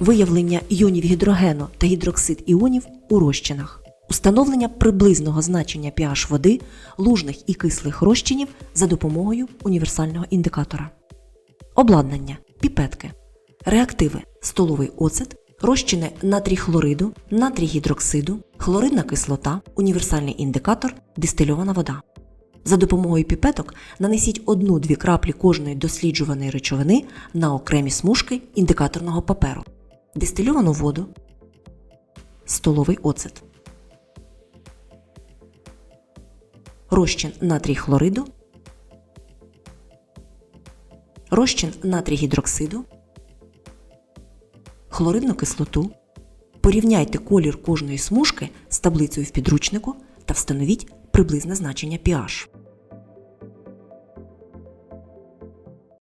виявлення іонів гідрогену та гідроксид іонів у розчинах, установлення приблизного значення pH води, лужних і кислих розчинів за допомогою універсального індикатора. Обладнання, піпетки, реактиви, столовий оцет, розчини натрій хлориду, натрій гідроксиду, хлоридна кислота, універсальний індикатор, дистильована вода. За допомогою піпеток нанесіть одну-дві краплі кожної досліджуваної речовини на окремі смужки індикаторного паперу, дистильовану воду, столовий оцет, розчин натрій хлориду, розчин натрій гідроксиду, хлоридну кислоту. Порівняйте колір кожної смужки з таблицею в підручнику та встановіть приблизне значення pH.